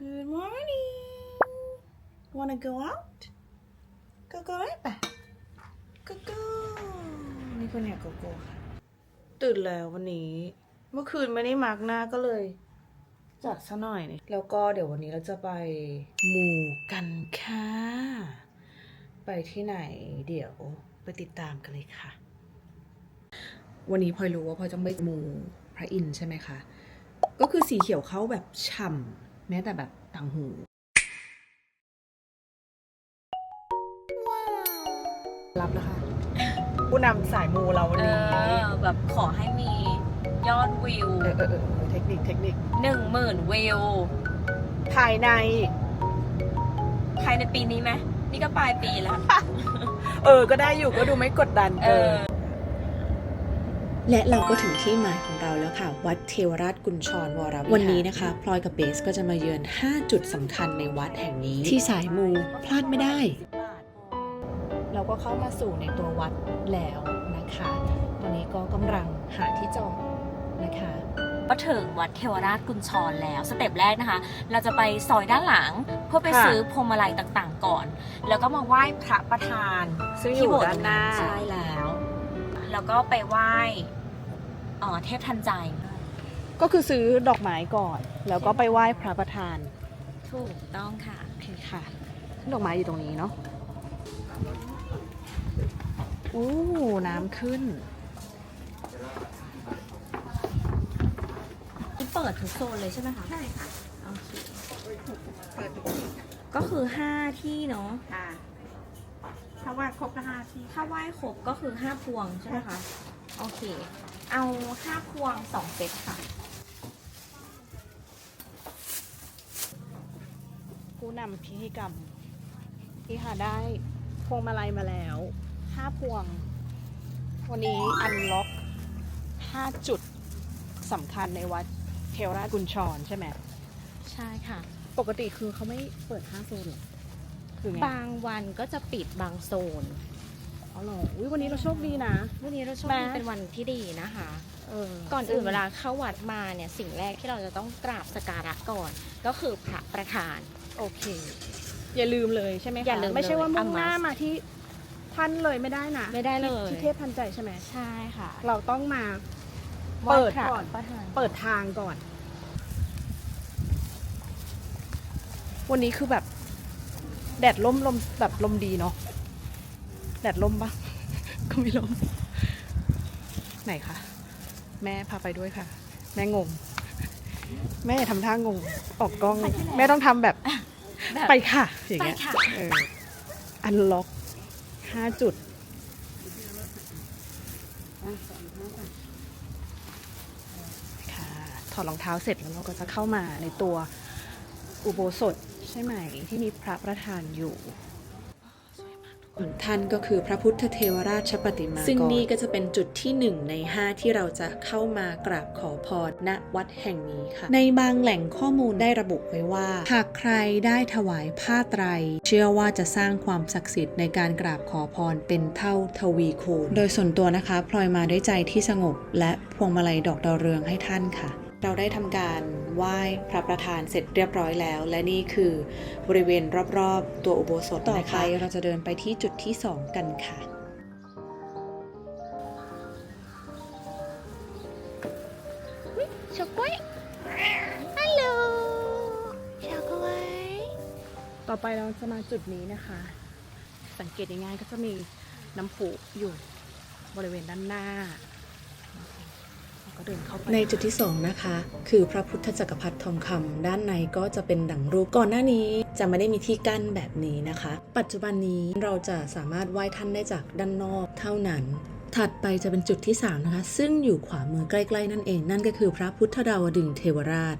Good morning. Wanna go out? Go go right back. Go go. นี่คนเนี่ยกโก้ค่ะ ตื่นแล้ววันนี้ เมื่อคืนไม่ได้มาร์กหน้าก็เลย จัดซะหน่อยนี่แล้วก็เดี๋ยววันนี้เราจะไปหมู่กันค่ะ ไปที่ไหนเดี๋ยวไปติดตามกันเลยค่ะ วันนี้พลอยรู้ว่าพลอยต้องไปหมู่พระอินทร์ใช่ไหมคะ ก็คือสีเขียวเขาแบบฉ่ำ แม้แต่แบบต่างหูรับแล้วค่ะผู้นำสายมูเราวันเอนี้อ แบบขอให้มียอดวิวเออเออเออเทคนิคเทคนิคหนึ่งหมื่นวิว ภายใน ภายในปีนี้ไหมนี่ก็ปลายปีแล้ว เออ ก็ได้อยู่ก็ดูไม่กดดันเอเกิอน และเราก็ถึงที่หมายของเราแล้วค่ะ วัดเทวราชกุญชรวรวิหารวันนี้นะคะ พลอยกับเบสก็จะมาเยือน 5 จุดสำคัญในวัดแห่งนี้ ที่สายมูพลาดไม่ได้ เราก็เข้ามาสู่ในตัววัดแล้วนะคะ ตอนนี้ก็กำลังหาที่จอดนะคะก็ถึงวัดเทวราชกุญชรแล้วสเต็ปแรกนะคะ เราจะไปซอยด้านหลังเพื่อไปค่ะซื้อพวงมาลัยต่างๆ ก่อน แล้วก็มาไหว้พระประธานซึ่งอที่ยู่โบสถ์ด้านหน้า ใช่แล้ว แล้วก็ไปไหว้เอ่อเทพทันใจ ก็คือซื้อดอกไม้ก่อน แล้วก็ไปไหว้พระประธานถูกต้องค่ะ โอเคค่ะ ดอกไม้อยู่ตรงนี้เนาะอู้น้ำขึ้นที่เปิดทุกโซนเลยใช่ไหมคะใช่ค่ะโอเคเปิดทุกที่ก็คือ 5 ที่เนาะค่ะถ้าว่าครบละห้าที่ถ้าไหว้ครบก็คือ 5 พวงใช่ไหมคะ โอเค เอา5พวง2เซตค่ะ ผู้นำพิธีกรรมที่หาได้พวงมาลัยมาแล้วห้าพวง วันนี้อันล็อกห้าจุดสำคัญในวัดเทวราชกุญชรใช่ไหม ใช่ค่ะ ปกติคือเขาไม่เปิดห้าโซนหรอคือไง บางวันก็จะปิดบางโซนอ๋อ เหรออุ๊ยวันนี้เราโชคดีนะ วันนี้เราโชคแม้ดีเป็นวันที่ดีนะคะ เออก่อนอื่นเวลาเข้าวัดมาเนี่ยสิ่งแรกที่เราจะต้องกราบสกการะก่อน ก็คือพระประธาน โอเค อย่าลืมเลยใช่ไหมคะอย่าลืมไม่ใช่ว่าเลยมุ่งหน้า a must มาที่ท่านเลยไม่ได้นะไม่ได้เลยที่ที่เทพทันใจใช่ไหมใช่ค่ะเราต้องมาไหว้เปิดพระก่อนประธานเปิดทางก่อน วันนี้คือแบบ แดดล่มลมแบบลมดีเนาะ แดดล่มปะก็ไม่ล่ม ไหนคะ แม่พาไปด้วยค่ะ แม่งง แม่อย่าทำท่างง ออกกล้อง แม่ต้องทำแบบ แบบไปค่ะ อย่างเงี้ยไปค่ะ เอออันล็อกห้าจุด ค่ะ ถอดรองเท้าเสร็จแล้วเราก็จะเข้ามาในตัวอุโบสถใช่ไหมที่มีพระประธานอยู่ ท่านก็คือพระพุทธเทวราชปฏิมากรซึ่งนี่ก็จะเป็นจุดที่หนึ่งใน 5 ที่เราจะเข้ามากราบขอพรณวัดแห่งนี้ค่ะ ในบางแหล่งข้อมูลได้ระบุไว้ว่า หากใครได้ถวายผ้าไตร เชื่อว่าจะสร้างความศักดิ์สิทธิ์ในการกราบขอพรเป็นเท่าทวีคูณ โดยส่วนตัวนะคะพลอยมาด้วยใจที่สงบ และพวงมาลัยดอกดาวเรืองให้ท่านค่ะ เราได้ทำการไหว้พระประธานเสร็จเรียบร้อยแล้ว และนี่คือบริเวณรอบๆ ตัวอุโบสถต่อไปเราจะเดินไปที่จุดที่ 2 กันค่ะเฉาก้วยฮัลโหลเฉาก้วยต่อไปเราจะมาจุดนี้นะคะ สังเกตง่ายๆก็จะมีน้ำพุอยู่บริเวณด้านหน้าเรา ก็เดินเข้าไปในจุดที่สองนะคะ คือพระพุทธจักรพรรดิทองคำด้านในก็จะเป็นดั่งรูปก่อนหน้านี้จะไม่ได้มีที่กั้นแบบนี้นะคะ ปัจจุบันนี้เราจะสามารถไหว้ท่านได้จากด้านนอกเท่านั้นถัดไปจะเป็นจุดที่ 3 นะคะ ซึ่งอยู่ขวามือใกล้ ๆ นั่นเอง นั่นก็คือพระพุทธดาวดึงเทวราช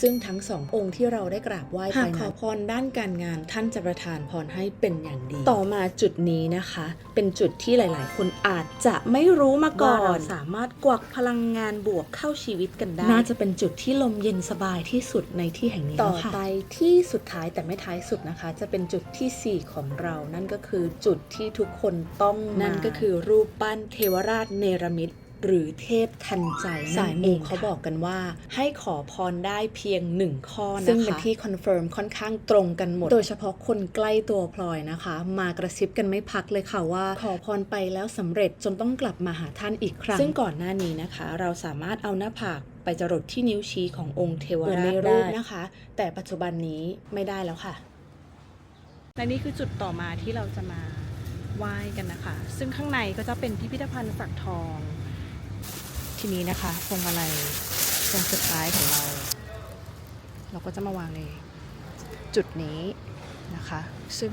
ซึ่งทั้งสององค์ที่เราได้กราบไหว้ไปหากขอพรด้านการงานท่านจะประทานพรให้เป็นอย่างดี ต่อมาจุดนี้นะคะ เป็นจุดที่หลาย ๆ คนอาจจะไม่รู้มาก่อนสามารถกวักพลังงานบวกเข้าชีวิตกันได้ น่าจะเป็นจุดที่ลมเย็นสบายที่สุดในที่แห่งนี้ต่อไปที่สุดท้ายแต่ไม่ท้ายสุดนะคะ จะเป็นจุดทีสี่4 ของเรานั่นก็คือจุดที่ทุกคนต้องมานั่นก็คือรูปปั้นเทวราชเนรมิต หรือเทพทันใจสายมูเขาบอกกันว่า ให้ขอพรได้เพียงหนึ่งข้อนะคะซึ่งเป็นที่คอนเฟิร์มค่อนข้างตรงกันหมด โดยเฉพาะคนใกล้ตัวพลอยนะคะ มากระซิบกันไม่พักเลยค่ะว่า ขอพรไปแล้วสำเร็จจนต้องกลับมาหาท่านอีกครั้ง ซึ่งก่อนหน้านี้นะคะ เราสามารถเอาหน้าผากไปจรดที่นิ้วชี้ขององค์เทวราชได้นะคะ แต่ปัจจุบันนี้ไม่ได้แล้วค่ะ และนี่คือจุดต่อมาที่เราจะมาไหว้กันนะคะ ซึ่งข้างในก็จะเป็นพิพิธภัณฑ์สักทอง ทีนี้นะคะพวงมาลัยตรงสุดท้ายของเรา เราก็จะมาวางในจุดนี้นะคะ ซึ่ง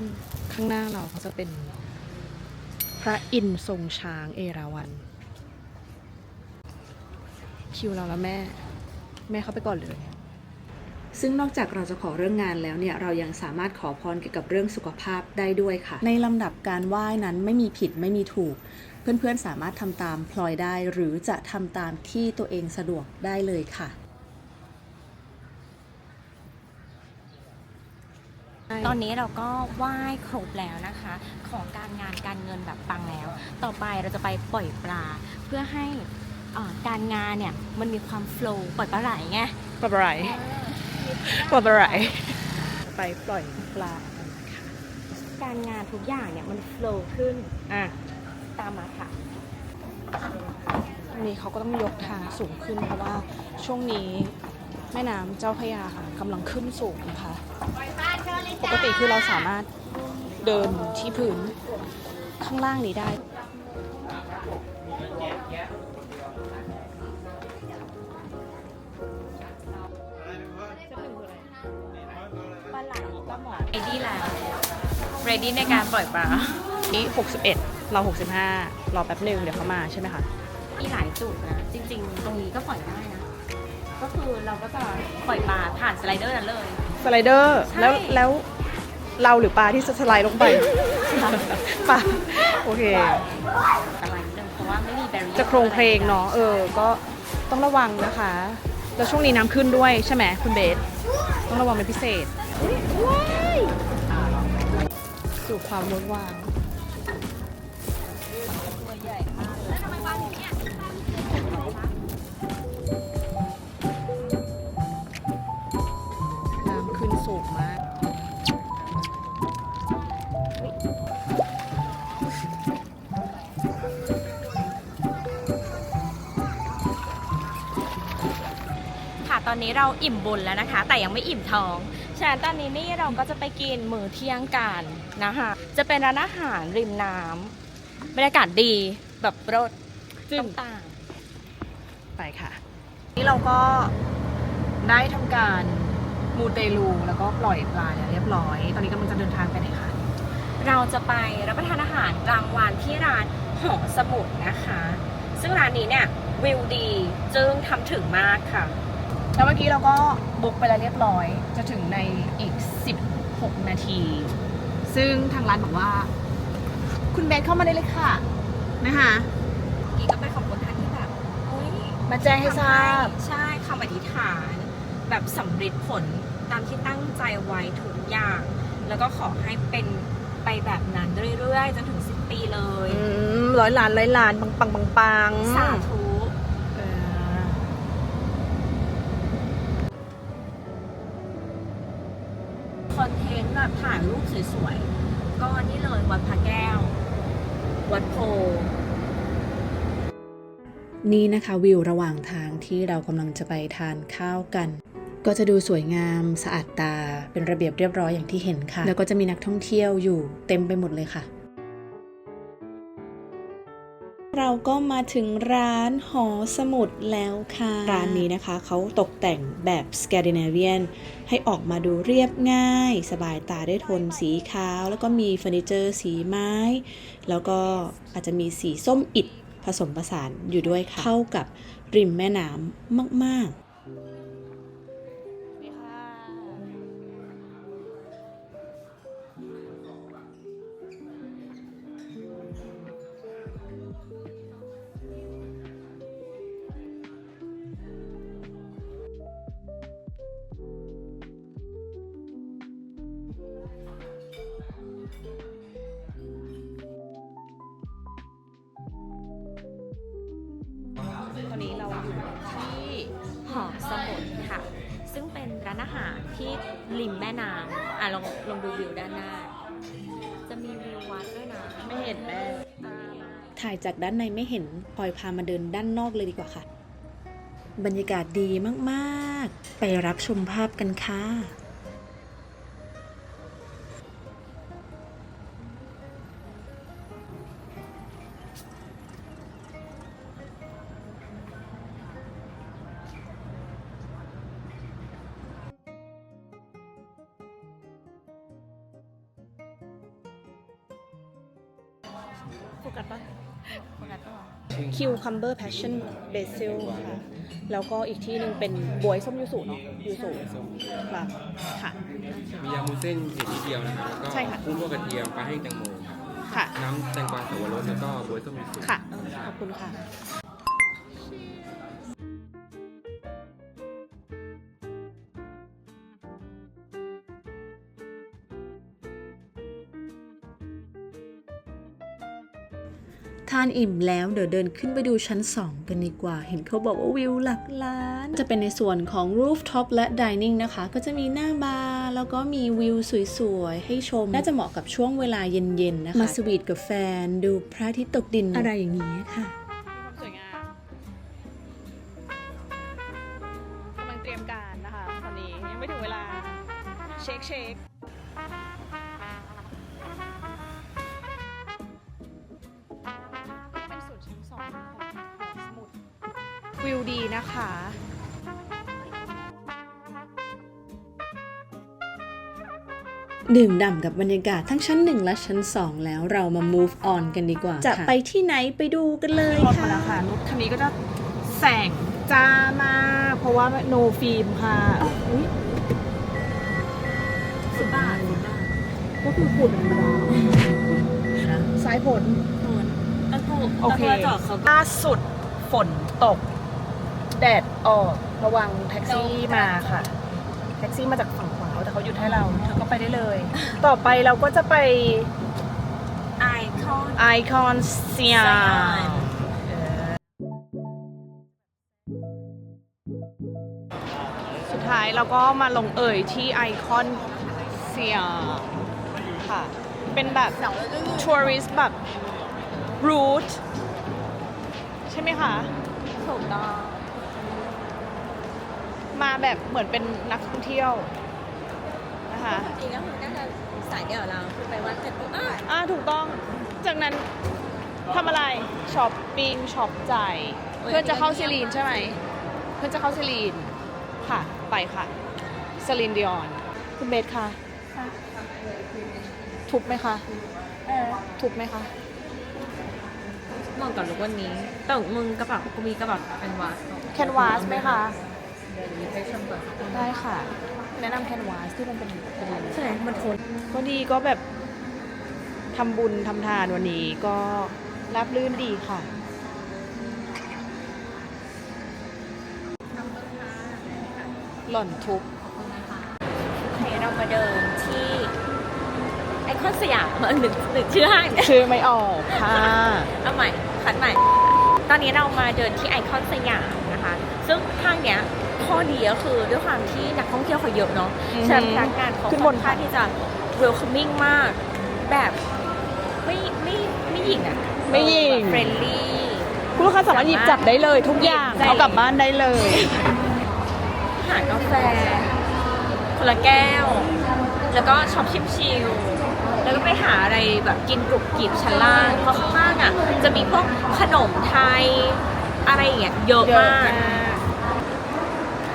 ข้างหน้าเราก็จะเป็นพระอินทร์ทรงช้างเอราวัณคิวเราแล้วแม่ แม่เข้าไปก่อนเลย ซึ่งนอกจากเราจะขอเรื่องงานแล้วเนี่ย เรายังสามารถขอพรเกี่ยวกับเรื่องสุขภาพได้ด้วยค่ะ ในลำดับการไหว้นั้นไม่มีผิดไม่มีถูก เพื่อนๆสามารถทำตามพลอยได้หรือจะทำตามที่ตัวเองสะดวกได้เลยค่ะตอนนี้เราก็ไหว้ครบแล้วนะคะ ของการงานการเงินแบบปังแล้ว ต่อไปเราจะไปปล่อยปลา เพื่อให้เอ่อการงานเนี่ยมันมีความโฟล์ปล่อยปลาไหลไงปลาไหลปลาไหลไปปล่อยปลาการงานทุกอย่างเนี่ยมันโฟล์ขึ้นอะตามมาค่ะอันนี้เขาก็ต้องยกทางสูงขึ้นเพราะว่าช่วงนี้แม่น้ำเจ้าพระยาค่ะกำลังขึ้นสูงนะคะปกติคือเราสามารถเดินที่พื้นข้างล่างนี้ได้ปลาไหลปลาหมอเอดี้แล้ว ready ในการปล่อยปลานี่61เรา65 รอแป๊บหนึ่งเดี๋ยวเขามาใช่ไหมคะมีหลายจุดนะ จริง ๆ ตรงนี้ก็ปล่อยได้นะ ก็คือเราก็จะปล่อยปลาผ่านสไลเดอร์นั้นเลย สไลเดอร์ใช่ แล้วแล้วเราหรือปลาที่จะสไลด์ลงไปปลาโอเคอะไรนิดนึงเพราะว่าไม่มีแบรีจะโครงเพลงเนาะเออ ก็ต้องระวังนะคะ แล้วช่วงนี้น้ำขึ้นด้วยใช่ไหมคุณเบสต้องระวังเป็นพิเศษสู่ความเวิร์กวาง สูงมาก ค่ะตอนนี้เราอิ่มบุญแล้วนะคะ แต่ยังไม่อิ่มท้องฉะนั้นตอนนี้นี่เราก็จะไปกินมื้อเที่ยงกันนะคะจะเป็นร้านอาหารริมน้ำบรรยากาศดีแบบรสจึ้งต่างไปค่ะ นี่เราก็ได้ทำการ มูเตลูแล้วก็ปล่อยปลาแล้วเรียบร้อย ตอนนี้กำลังจะเดินทางไปไหนคะๆเราจะไปรับประทานอาหารกลางวันที่ร้านหอสมุดนะคะ ซึ่งร้านนี้เนี่ยวิวดีจึงทำถึงมากค่ะ แล้วเมื่อกี้เราก็บุ๊กไปแล้วเรียบร้อย จะถึงในอีก 16 นาที ซึ่งทางร้านบอกว่า คุณเบสเข้ามาได้เลยค่ะ นะคะกี้ก็เป็นคำพูดท่านที่แบบเฮ้ยมาแจ้งให้ทราบ ใช่คำอธิษฐาน แบบสำเร็จผล ตามที่ตั้งใจไว้ทุกอย่าง แล้วก็ขอให้เป็นไปแบบนั้นเรื่อยๆจนถึงสิ้นปีเลยอืมร้อยล้านร้อยล้านปังปังปังปังสาธุเออคอนเทนต์แบบถ่ายรูปสวยๆ ก็นี่เลยวัดพระแก้ว วัดโพนี่นะคะวิวระหว่างทางที่เรากำลังจะไปทานข้าวกัน ก็จะดูสวยงามสะอาดตา เป็นระเบียบเรียบร้อยอย่างที่เห็นค่ะ แล้วก็จะมีนักท่องเที่ยวอยู่เต็มไปหมดเลยค่ะ เราก็มาถึงร้านหอสมุดแล้วค่ะ ร้านนี้นะคะเขาตกแต่งแบบสแกดิเนเวียนให้ออกมาดูเรียบง่าย สบายตาด้วยโทนสีขาว แล้วก็มีเฟอร์นิเจอร์สีไม้ แล้วก็อาจจะมีสีส้มอิฐผสมผสานอยู่ด้วยค่ะ เข้ากับริมแม่น้ำมาก ๆ อมสมุทรค่ะ ซึ่งเป็นร้านอาหารที่ริมแม่น้ำอะลองลองดูวิวด้านหน้า จะมีวิววัดด้วยนะ ไม่เห็นแม่ถ่ายจากด้านในไม่เห็นพลอยพามาเดินด้านนอกเลยดีกว่าค่ะ บรรยากาศดีมาก ๆ ไปรับชมภาพกันค่ะ โฟกัสปะโฟกัสปะ cucumber passion basil ค่ะ แล้วก็อีกที่หนึ่งเป็นบวยส้มยูสุเนาะยูสุค่ะค่ะ มียามูเส้นเห็ดนิดเดียวนะครับแล้วก็ใช่ค่ะ กุ้งลวกกระเทียมปลาแห้งแตงโมครับค่ะ น้ำแตงกวาสับปะรดแล้วก็บวยส้มยูสุ ค่ะขอบคุณค่ะ ทานอิ่มแล้วเดี๋ยวเดินขึ้นไปดูชั้น 2 กันดีกว่า เห็นเขาบอกว่าวิวหลักล้าน จะเป็นในส่วนของ rooftop และ dining นะคะ ก็จะมีหน้าบาร์แล้วก็มีวิวสวยๆ ให้ชม น่าจะเหมาะกับช่วงเวลาเย็นๆนะคะ มาสวีทกับแฟนดูพระอาทิตย์ตกดินอะไรอย่างนี้ค่ะ วิวดีนะคะดื่มด่ำกับบรรยากาศทั้งชั้น 1 และชั้น 2 แล้วเรามา move on กันดีกว่า จะไปที่ไหนไปดูกันเลยรถมาค่ะแล้วค่ะรถคันนี้ก็จะแสงจ้ามากเพราะว่าโนฟิล์มค่ะอุ๊ยสิบบาทสิบบาทก็คือฝุ่นธรรมดาซ้ายผลตะกูโอเคตะกูจอดเขาก็ล่าสุดฝนตก แดดออกระวังแท็กซี่มาค่ะ แท็กซี่มาจากฝั่งขวาแต่เขาหยุดให้เราเธอก็ไปได้เลย ต่อไปเราก็จะไปไอคอนไอคอนเซียสยามสุดท้ายเราก็มาลงเอ่ยที่ไอคอนเซียค่ะ เป็นแบบทัวริสต์แบบรูทใช่ไหมคะ ถูกต้อง มาแบบเหมือนเป็นนักท่องเที่ยวนะคะ จริงๆก็คือน่าจะสายเดียวกับเราคือไปวัดเสร็จปุ๊บอะอ่าถูกต้อง จากนั้นทำอะไรช้อปปิ้งช็อปจ่ายเพื่อจะเข้าซิลีนใช่ไหม เพื่อจะเข้าซิลีนค่ะ ไปค่ะซิลีนดิออน คุณเบสคะทุบไหมคะทุบไหมคะมองก่อนลุกวันนี้แต่มึงกระเป๋ากูมีกระเป๋าเป็นวัดแคนวาสไหมคะ ได้ค่ะ แนะนำแคนวาสที่มันเป็นเป็นใช่ไหมมันทนก็ดีก็แบบทำบุญทำทานวันนี้ก็รับรื่นดีค่ะ หล่อนทุบโอเคเรามาเดินที่ ไอคอนสยามหนึ่งหนึ่งชื่อห้างเนี่ยชื่อไม่ออกค่ะเอาใหม่คัดใหม่ ตอนนี้เรามาเดินที่ไอคอนสยามนะคะ ซึ่งห้างเนี้ย ข้อดีก็คือด้วยความที่นักท่องเที่ยวเขาเยอะเนาะอือฮึฉะนั้นพนักงานเขาขึ้นบค่อนนข้างที่จะ welcoming มาก แบบไม่ไม่ไม่หยิ่งอะไม่หยิ่ง เฟรนลี่ คุณลูกค้าสามารถหยิบจับได้เลย ทุกอย่างได้ เอากลับบ้านได้เลย หากาแฟคนละแก้ว แล้วก็ช็อปชิลๆแล้วก็ไปหาอะไรแบบกินกรุบกริบชั้นล่าง เพราะข้างล่างอะ จะมีพวกขนมไทย อะไรอย่างเงี้ยเยอะเยอะมามาก ก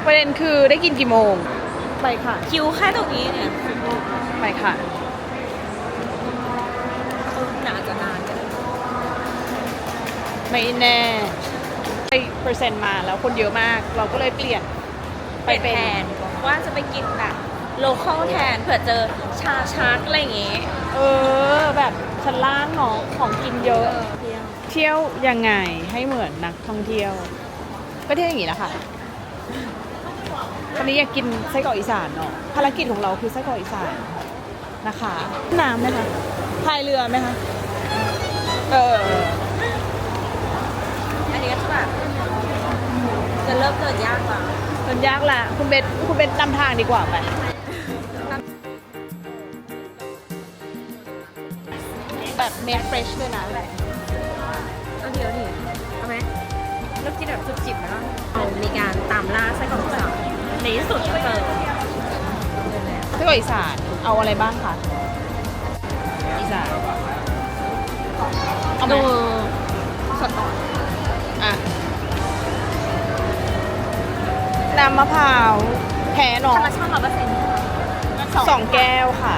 ประเด็นคือได้กินกี่โมง ไปค่ะ คิวแค่ตรงนี้เนี่ยไปค่ะเออน่าจะนานก็ได้ไม่แน่ไปเปอร์เซ็นต์มาแล้วคนเยอะมาก เราก็เลยเปลี่ยนไปแทนว่าจะไปกินแบบโลคอลแทนเผื่อเจอชาชักอะไรอย่างเงี้ยเออ แบบชั้นล่างเนาะของกินเยอะ เที่ยวเที่ยวยังไงให้เหมือนนักท่องเที่ยว ก็เที่ยวอย่างนี้แหละค่ะ วันนี้อยากกินไส้กรอกอีสานเนาะภารกิจของเราคือไส้กรอกอีสานนะคะน้ำไหมคะพายเรือไหมคะเอออันนี้ก็จะแบบจะเริ่มเดินยากกว่ามันยากแหละคุณเบสคุณเบสนำทางดีกว่าไปแบบเมดเฟรชด้วยนะเอาเดี๋ยวดิเอาไหมเริ่มกินแบบจุบจิบแล้วเอามีการตามล่าไส้กรอกอีสาน ในที่สุดก็เจอไส้กรอกอีสานเอาอะไรบ้างคะอีสานเอาไหมดูสดก่อนอะน้ำมะพร้าวแพ้เนธรอะรมชาติร้อยเปอร์เซ็นต์สองแก้วค่ะ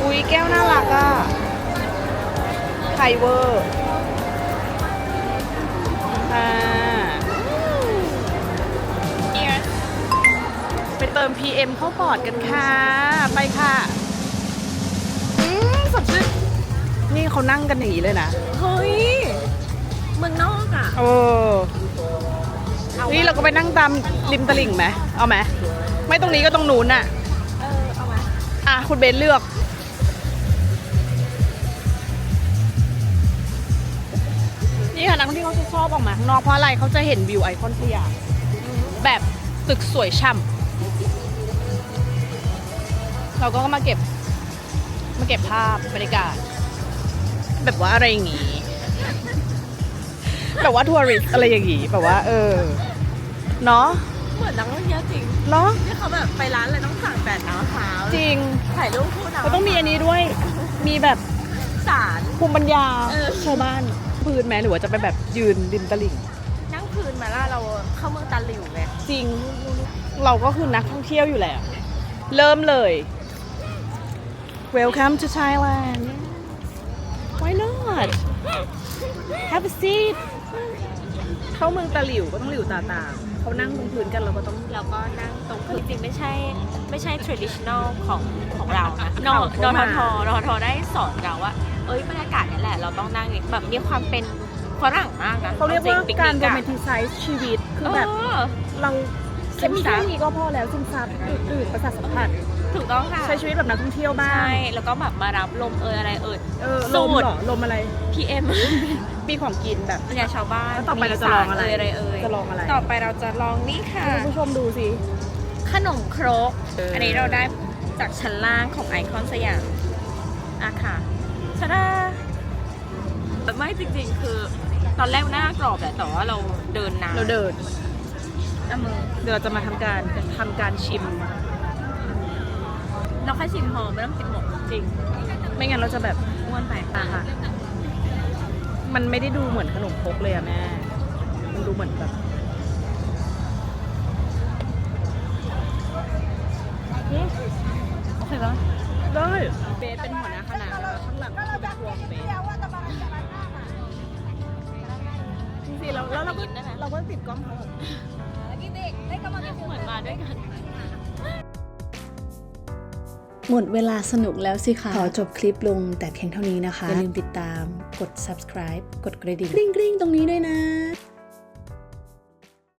อุ้ยแก้วน่ารักอะไฮเวอร์อ่า เติม PM เข้าปอดกันค่ะ ไปค่ะอืมสดชื่นนี่เขานั่งกันอย่างนี้เลยนะ เฮ้ยเมืองนอกอะเออนี่เราก็ไปนั่งตามริมตลิ่งไหมเอาไหมไม่ตรงนี้ก็ตรงนู้นน่ะ เออเอาไหมอะ คุณเบนเลือก นี่ค่ะนักท่องเที่ยวเขาจะชอบออกมาข้างนอกเพราะอะไรเขาจะเห็นวิวไอคอนสยามแบบตึกสวยช่ำ เราก็มาเก็บมาเก็บภาพบรรยากาศ แบบว่าอะไรอย่างงี้ แบบว่าทัวริสต์อะไรอย่างงี้แบบว่า เออ เนาะเหมือนนักท่องเที่ยวจริงเนาะที่เขาแบบไปร้านอะไรต้องสั่งแต่น้ำมะพร้าวจริงถ่ายรูปคู่น้ำเขาต้องมีอันนี้ด้วย มีแบบสารภูมิปัญญาเออชาวบ้านพื้นไหมหรือว่าจะไปแบบยืนริมตลิ่ง นั่งพื้นมาล่ะเราเข้าเมืองตาหลิวไงจริง เราก็คือนักท่องเที่ยวอยู่แล้ว เริ่มเลย Welcome to Thailand Why not Have a seat เข้าเมืองตาหลิวก็ต้องหลิวตาตามเขานั่งตรงพื้นกันเราก็ต้องเราก็นั่งตรงคือจริงๆไม่ใช่ไม่ใช่ traditional ของของเรานะนเขาอนเข้านทมาทนทได้สอนเราว่า เอ้ยบรรยากาศนี่แหละเราต้องนั่งอย่างแบบมีความเป็นฝรั่งมากนะเขาเรียกว่าจงๆการปิโรกแมนินกติไซส์ชีวิตคืออะแบบเออเราซึแค่มมีซัแค่บนี้ก็พอแล้วซึมซับดื่นๆประสาทสัมผัส ถูกต้องค่ะใช้ชีวิตแบบนักท่องเที่ยวบ้าใช่ งแล้วก็แบบมารับลมเอยอะไรเอย เออสูลตรมเหรอลมอะไร PM มีของกินแบบ เนี่ยชาวบ้านแล้วต่อไปเราจะลองอะไรมีสารเยอะไรเอ่ยจะลองอะไร ต่อไปเราจะลองนี่ค่ะคุณผู้ชมดูสิ ขนมครก เอออั อันนี้เราได้จากชั้นล่างของไอคอนสยามอะค่ะชาดาแต่ไม่จริงๆ คือตอนแรกหน้ากรอบแหละแต่ว่าเราเดินนานเราเดินเอามือเดี๋ยวเราจะมาทำการทำการชิม เราแค่ชิมพอไม่ต้องกินหมดจริง ไม่งั้นเราจะแบบอ้วนไปอะค่ะ มันไม่ได้ดูเหมือนขนมครกเลยอะแม่ มันดูเหมือนแบบอืมโอเคแล้วได้เบสเป็นหัวหน้าคณะแล้วข้างหลังคือเป็นครัวของเบสจริงๆแล้วแล้วเราก็เราก็ติดกล้องเขาแบบเหมือนมาด้วยกัน หมดเวลาสนุกแล้วสิคะขอจบคลิปลงแต่เพียงเท่านี้นะคะ อย่าลืมติดตามกด subscribe กดกระดิ่งกริ๊งๆ ตรงนี้ด้วยนะ